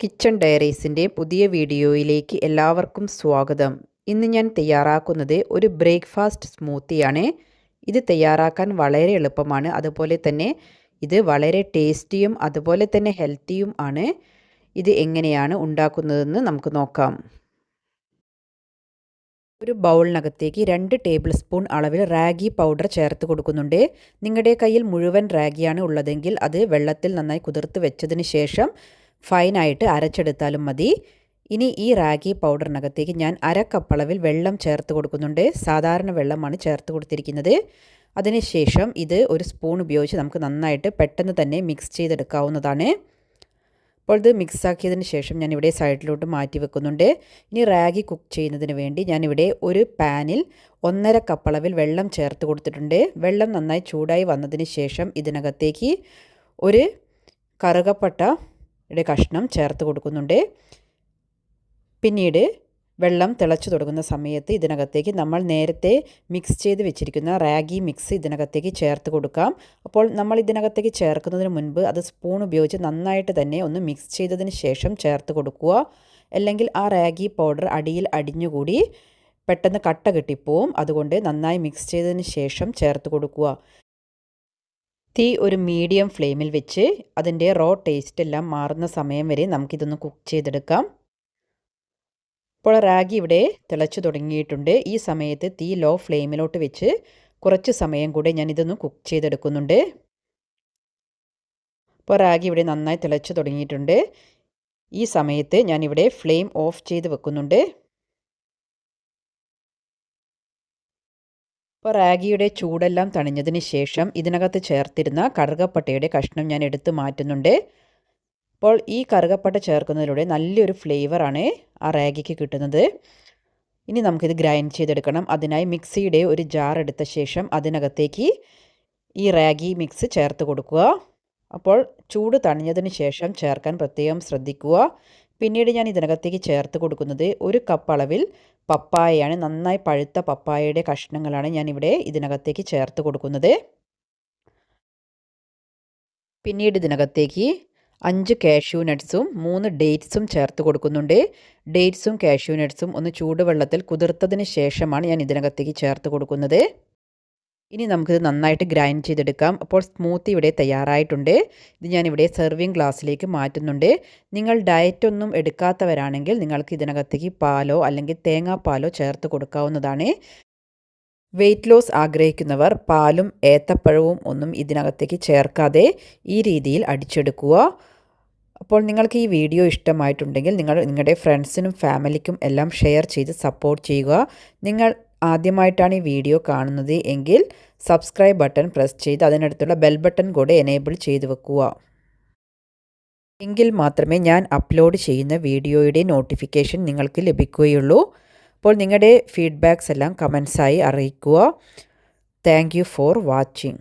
Kitchen ഡയറീസിന്റെ പുതിയ വീഡിയോയിലേക്ക് എല്ലാവർക്കും സ്വാഗതം. ഇന്ന് ഞാൻ തയ്യാറാക്കുന്നത് ഒരു ബ്രേക്ക്ഫാസ്റ്റ് സ്മൂത്തിയാണ്. ഇത് തയ്യാറാക്കാൻ വളരെ എളുപ്പമാണ്. അതുപോലെ തന്നെ ഇത് വളരെ ടേസ്റ്റിയും അതുപോലെ തന്നെ ഹെൽത്തിയും ആണ്. ഇത് എങ്ങനെയാണ് ഉണ്ടാക്കുന്നതെന്ന് നമുക്ക് നോക്കാം. ഒരു ബൗളിനകത്തേക്ക് രണ്ട് ടേബിൾ സ്പൂൺ അളവിൽ റാഗി പൗഡർ ചേർത്ത് കൊടുക്കുന്നുണ്ട്. നിങ്ങളുടെ കയ്യിൽ മുഴുവൻ റാഗിയാണ് ഉള്ളതെങ്കിൽ അത് വെള്ളത്തിൽ നന്നായി കുതിർത്ത് വെച്ചതിന് ശേഷം ഫൈനായിട്ട് അരച്ചെടുത്താലും മതി. ഇനി ഈ റാഗി പൗഡറിനകത്തേക്ക് ഞാൻ അരക്കപ്പളവിൽ വെള്ളം ചേർത്ത് കൊടുക്കുന്നുണ്ട്. സാധാരണ വെള്ളമാണ് ചേർത്ത് കൊടുത്തിരിക്കുന്നത്. അതിനുശേഷം ഇത് ഒരു സ്പൂൺ ഉപയോഗിച്ച് നമുക്ക് നന്നായിട്ട് പെട്ടെന്ന് തന്നെ മിക്സ് ചെയ്തെടുക്കാവുന്നതാണ്. അപ്പോൾ ഇത് മിക്സാക്കിയതിന് ശേഷം ഞാനിവിടെ സൈഡിലോട്ട് മാറ്റി വെക്കുന്നുണ്ട്. ഇനി റാഗി കുക്ക് ചെയ്യുന്നതിന് വേണ്ടി ഞാനിവിടെ ഒരു പാനിൽ ഒന്നര കപ്പളവിൽ വെള്ളം ചേർത്ത് കൊടുത്തിട്ടുണ്ട്. വെള്ളം നന്നായി ചൂടായി വന്നതിന് ശേഷം ഇതിനകത്തേക്ക് ഒരു കറുകപ്പട്ടയുടെ കഷ്ണം ചേർത്ത് കൊടുക്കുന്നുണ്ട്. പിന്നീട് വെള്ളം തിളച്ചു തുടങ്ങുന്ന സമയത്ത് ഇതിനകത്തേക്ക് നമ്മൾ നേരത്തെ മിക്സ് ചെയ്ത് വെച്ചിരിക്കുന്ന റാഗി മിക്സ് ഇതിനകത്തേക്ക് ചേർത്ത് കൊടുക്കാം. അപ്പോൾ നമ്മൾ ഇതിനകത്തേക്ക് ചേർക്കുന്നതിന് മുൻപ് അത് സ്പൂൺ ഉപയോഗിച്ച് നന്നായിട്ട് തന്നെ ഒന്ന് മിക്സ് ചെയ്തതിന് ശേഷം ചേർത്ത് കൊടുക്കുക. അല്ലെങ്കിൽ ആ റാഗി പൗഡർ അടിയിൽ അടിഞ്ഞുകൂടി പെട്ടെന്ന് കട്ട കിട്ടിപ്പോവും. അതുകൊണ്ട് നന്നായി മിക്സ് ചെയ്തതിന് ശേഷം ചേർത്ത് കൊടുക്കുക. തീ ഒരു മീഡിയം ഫ്ലെയിമിൽ വെച്ച് അതിന്റെ റോ ടേസ്റ്റ് എല്ലാം മാറുന്ന സമയം വരെ നമുക്കിതൊന്ന് കുക്ക് ചെയ്തെടുക്കാം. ഇപ്പോൾ റാഗി ഇവിടെ തിളച്ചു തുടങ്ങിയിട്ടുണ്ട്. ഈ സമയത്ത് തീ ലോ ഫ്ലെയിമിലോട്ട് വെച്ച് കുറച്ച് സമയം കൂടെ ഞാൻ ഇതൊന്ന് കുക്ക് ചെയ്തെടുക്കുന്നുണ്ട്. ഇപ്പോൾ റാഗി ഇവിടെ നന്നായി തിളച്ചു തുടങ്ങിയിട്ടുണ്ട്. ഈ സമയത്ത് ഞാനിവിടെ ഫ്ലെയിം ഓഫ് ചെയ്ത് വെക്കുന്നുണ്ട്. ഇപ്പോൾ റാഗിയുടെ ചൂടെല്ലാം തണിഞ്ഞതിന് ശേഷം ഇതിനകത്ത് ചേർത്തിരുന്ന കറുകപ്പട്ടയുടെ കഷ്ണം ഞാൻ എടുത്ത് മാറ്റുന്നുണ്ട്. അപ്പോൾ ഈ കറുകപ്പട്ട ചേർക്കുന്നതിലൂടെ നല്ലൊരു ഫ്ലേവറാണ് ആ റാഗിക്ക് കിട്ടുന്നത്. ഇനി നമുക്കിത് ഗ്രൈൻഡ് ചെയ്തെടുക്കണം. അതിനായി മിക്സിയുടെ ഒരു ജാർ എടുത്ത ശേഷം അതിനകത്തേക്ക് ഈ റാഗി മിക്സ് ചേർത്ത് കൊടുക്കുക. അപ്പോൾ ചൂട് തണിഞ്ഞതിന് ശേഷം ചേർക്കാൻ പ്രത്യേകം ശ്രദ്ധിക്കുക. പിന്നീട് ഞാൻ ഇതിനകത്തേക്ക് ചേർത്ത് കൊടുക്കുന്നത് ഒരു കപ്പ് അളവിൽ പപ്പായയാണ്. നന്നായി പഴുത്ത പപ്പായയുടെ കഷ്ണങ്ങളാണ് ഞാനിവിടെ ഇതിനകത്തേക്ക് ചേർത്ത് കൊടുക്കുന്നത്. പിന്നീട് ഇതിനകത്തേക്ക് അഞ്ച് കാഷ്യൂ നട്ട്സും മൂന്ന് ഡേറ്റ്സും ചേർത്ത് കൊടുക്കുന്നുണ്ട്. ഡേറ്റ്സും കാഷ്യൂ നട്ട്സും ഒന്ന് ചൂടുവെള്ളത്തിൽ കുതിർത്തതിന് ശേഷമാണ് ഞാൻ ഇതിനകത്തേക്ക് ചേർത്ത് കൊടുക്കുന്നത്. ഇനി നമുക്കിത് നന്നായിട്ട് ഗ്രൈൻഡ് ചെയ്തെടുക്കാം. അപ്പോൾ സ്മൂത്തി ഇവിടെ തയ്യാറായിട്ടുണ്ട്. ഇത് ഞാനിവിടെ സെർവിങ് ഗ്ലാസ്സിലേക്ക് മാറ്റുന്നുണ്ട്. നിങ്ങൾ ഡയറ്റൊന്നും എടുക്കാത്തവരാണെങ്കിൽ നിങ്ങൾക്ക് ഇതിനകത്തേക്ക് പാലോ അല്ലെങ്കിൽ തേങ്ങാപ്പാലോ ചേർത്ത് കൊടുക്കാവുന്നതാണ്. വെയ്റ്റ് ലോസ് ആഗ്രഹിക്കുന്നവർ പാലും ഏത്തപ്പഴവും ഒന്നും ഇതിനകത്തേക്ക് ചേർക്കാതെ ഈ രീതിയിൽ അടിച്ചെടുക്കുക. അപ്പോൾ നിങ്ങൾക്ക് ഈ വീഡിയോ ഇഷ്ടമായിട്ടുണ്ടെങ്കിൽ നിങ്ങൾ നിങ്ങളുടെ ഫ്രണ്ട്സിനും ഫാമിലിക്കും എല്ലാം ഷെയർ ചെയ്ത് സപ്പോർട്ട് ചെയ്യുക. നിങ്ങൾ ആദ്യമായിട്ടാണ് ഈ വീഡിയോ കാണുന്നത് എങ്കിൽ സബ്സ്ക്രൈബ് ബട്ടൺ പ്രസ് ചെയ്ത് അതിനടുത്തുള്ള ബെൽ ബട്ടൺ കൂടെ എനേബിൾ ചെയ്ത് വെക്കുക. എങ്കിൽ മാത്രമേ ഞാൻ അപ്ലോഡ് ചെയ്യുന്ന വീഡിയോയുടെ നോട്ടിഫിക്കേഷൻ നിങ്ങൾക്ക് ലഭിക്കുകയുള്ളൂ. അപ്പോൾ നിങ്ങളുടെ ഫീഡ്ബാക്സ് എല്ലാം കമൻസായി അറിയിക്കുക. Thank for watching